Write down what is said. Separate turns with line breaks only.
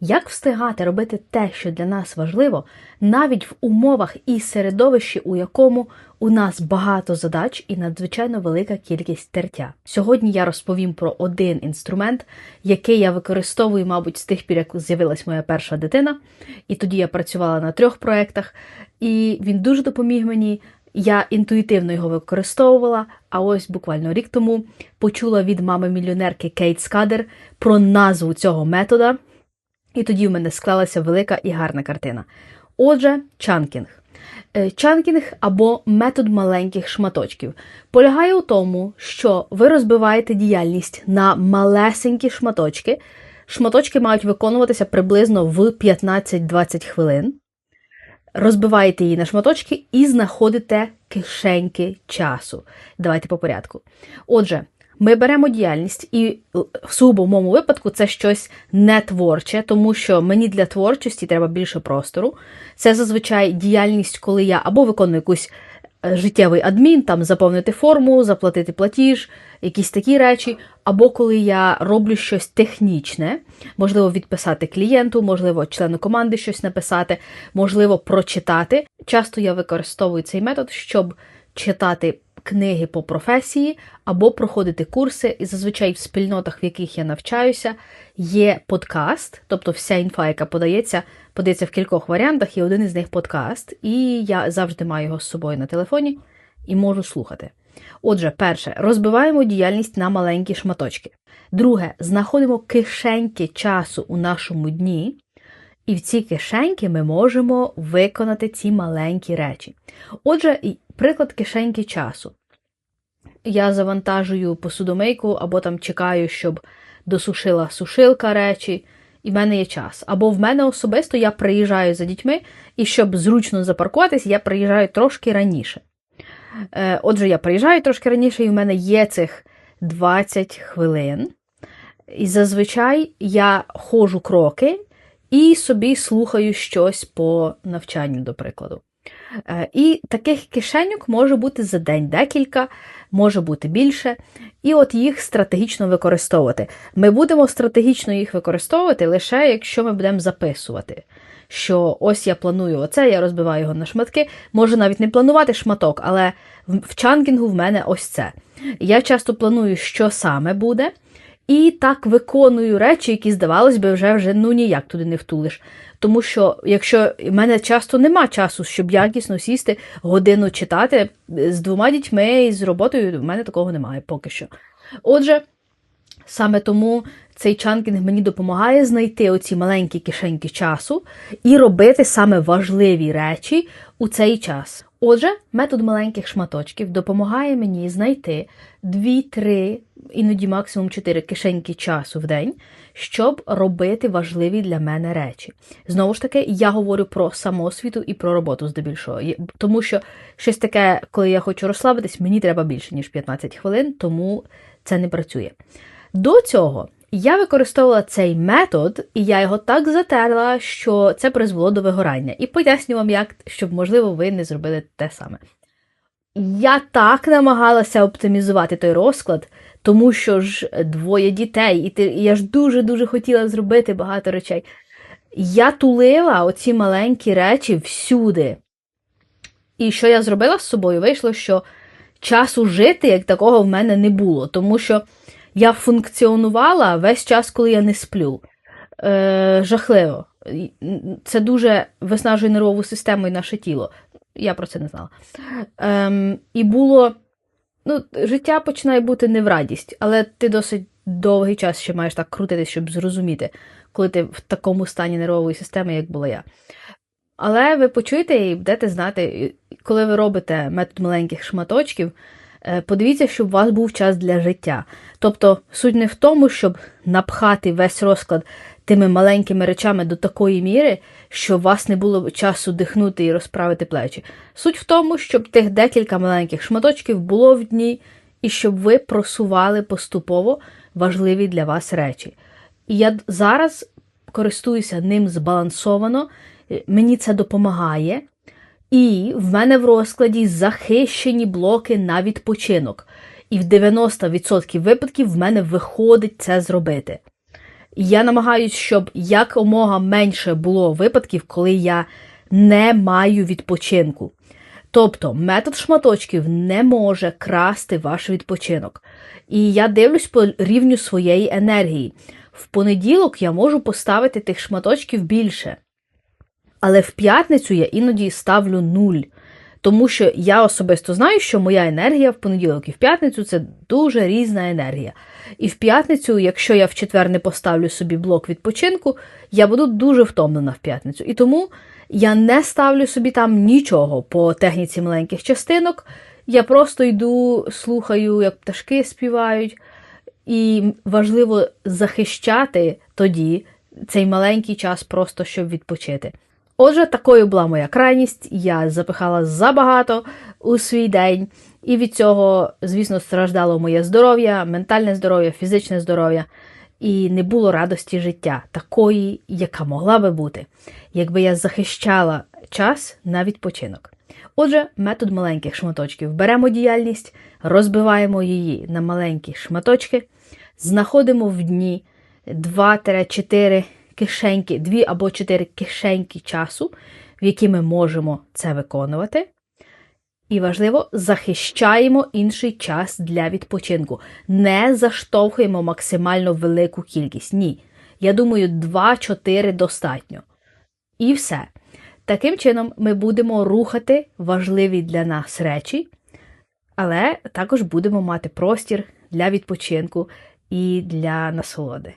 Як встигати робити те, що для нас важливо, навіть в умовах і середовищі, у якому у нас багато задач і надзвичайно велика кількість тертя. Сьогодні я розповім про один інструмент, який я використовую, мабуть, з тих пір, як з'явилась моя перша дитина, і тоді я працювала на трьох проєктах, і він дуже допоміг мені. Я інтуїтивно його використовувала, а ось буквально рік тому почула від мами-мільйонерки Кейт Скадер про назву цього метода, і тоді в мене склалася велика і гарна картина. Отже, чанкінг. Е, чанкінг або метод маленьких шматочків полягає у тому, що ви розбиваєте діяльність на малесенькі шматочки. Шматочки мають виконуватися приблизно в 15-20 хвилин розбиваєте її на шматочки і знаходите кишеньки часу. Давайте по порядку. Отже, ми беремо діяльність, і в сугубо випадку це щось не творче, тому що мені для творчості треба більше простору. Це зазвичай діяльність, коли я або виконую якусь Е, життєвий адмін, там заповнити форму, заплатити платіж, якісь такі речі. Або коли я роблю щось технічне, можливо, відписати клієнту, можливо, члену команди щось написати, можливо, прочитати. Часто я використовую цей метод, щоб читати книги по професії або проходити курси. І зазвичай в спільнотах, в яких я навчаюся, є подкаст, тобто вся інфа, яка подається, подається в кількох варіантах, і один із них подкаст. І я завжди маю його з собою на телефоні і можу слухати. Отже, перше, розбиваємо діяльність на маленькі шматочки. Друге, знаходимо кишеньки часу у нашому дні. І в ці кишеньки ми можемо виконати ці маленькі речі. Отже, приклад кишеньки часу. Я завантажую посудомийку або там чекаю, щоб досушила сушилка речі, і в мене є час. Або в мене особисто я приїжджаю за дітьми, і щоб зручно запаркуватись, я приїжджаю трошки раніше. Е, отже, я приїжджаю трошки раніше, і в мене є цих 20 хвилин. І зазвичай я ходжу кроки і собі слухаю щось по навчанню, до прикладу. Е, і таких кишеньок може бути за день декілька, може бути більше. І от їх стратегічно використовувати. Ми будемо стратегічно їх використовувати лише якщо ми будемо записувати. Що ось я планую оце, я розбиваю його на шматки. Можу навіть не планувати шматок, але в чанкінгу в мене ось це. Я часто планую, що саме буде, і так виконую речі, які, здавалось би, вже вже ну ніяк туди не втулиш. Тому що, якщо в мене часто нема часу, щоб якісно сісти, годину читати з двома дітьми і з роботою, в мене такого немає поки що. Отже, саме тому цей чанкінг мені допомагає знайти оці маленькі кишеньки часу і робити саме важливі речі у цей час. Отже, метод маленьких шматочків допомагає мені знайти 2-3, іноді максимум 4 кишеньки часу в день, щоб робити важливі для мене речі. Знову ж таки, я говорю про самоосвіту і про роботу здебільшого. Тому що щось таке, коли я хочу розслабитись, мені треба більше, ніж 15 хвилин, тому це не працює. До цього. Я використовувала цей метод, і я його так затерла, що це призвело до вигорання. І поясню вам, як, щоб, можливо, ви не зробили те саме. Я так намагалася оптимізувати той розклад, тому що ж двоє дітей, і, ти, і я ж дуже-дуже хотіла зробити багато речей. Я тулила оці маленькі речі всюди. І що я зробила з собою? Вийшло, що часу жити як такого в мене не було, тому що я функціонувала весь час, коли я не сплю. Е, Жахливо. Це дуже виснажує нервову систему і наше тіло. Я про це не знала. Ем, І було. Ну, Життя починає бути не в радість, але ти досить довгий час ще маєш так крутитись, щоб зрозуміти, коли ти в такому стані нервової системи, як була я. Але ви почуєте і будете знати, коли ви робите метод маленьких шматочків, Е, подивіться, щоб у вас був час для життя. Тобто суть не в тому, щоб напхати весь розклад тими маленькими речами до такої міри, що у вас не було часу дихнути і розправити плечі. Суть в тому, щоб тих декілька маленьких шматочків було в дні, і щоб ви просували поступово важливі для вас речі. І я зараз користуюся ним збалансовано, е, мені це допомагає. І в мене в розкладі захищені блоки на відпочинок. І в 90% випадків в мене виходить це зробити. Я намагаюсь, щоб якомога менше було випадків, коли я не маю відпочинку. Тобто метод шматочків не може красти ваш відпочинок. І я дивлюсь по рівню своєї енергії. В понеділок я можу поставити тих шматочків більше. Але в п'ятницю я іноді ставлю нуль. Тому що я особисто знаю, що моя енергія в понеділок і в п'ятницю це дуже різна енергія. І в п'ятницю, якщо я в четвер не поставлю собі блок відпочинку, я буду дуже втомлена в п'ятницю. І тому я не ставлю собі там нічого по техніці маленьких частинок. Я просто йду, слухаю, як пташки співають. І важливо захищати тоді цей маленький час, просто щоб відпочити. Отже, такою була моя крайність. Я запихала забагато у свій день, і від цього, звісно, страждало моє здоров'я, ментальне здоров'я, фізичне здоров'я, і не було радості життя, такої, яка могла би бути, якби я захищала час на відпочинок. Отже, метод маленьких шматочків. Беремо діяльність, розбиваємо її на маленькі шматочки, знаходимо в дні 2-4 кишеньки, 2 або 4 кишеньки часу, в які ми можемо це виконувати. І важливо, захищаємо інший час для відпочинку. Не заштовхуємо максимально велику кількість. Ні. Я думаю, 2-4 достатньо. І все. Таким чином, ми будемо рухати важливі для нас речі, але також будемо мати простір для відпочинку і для насолоди.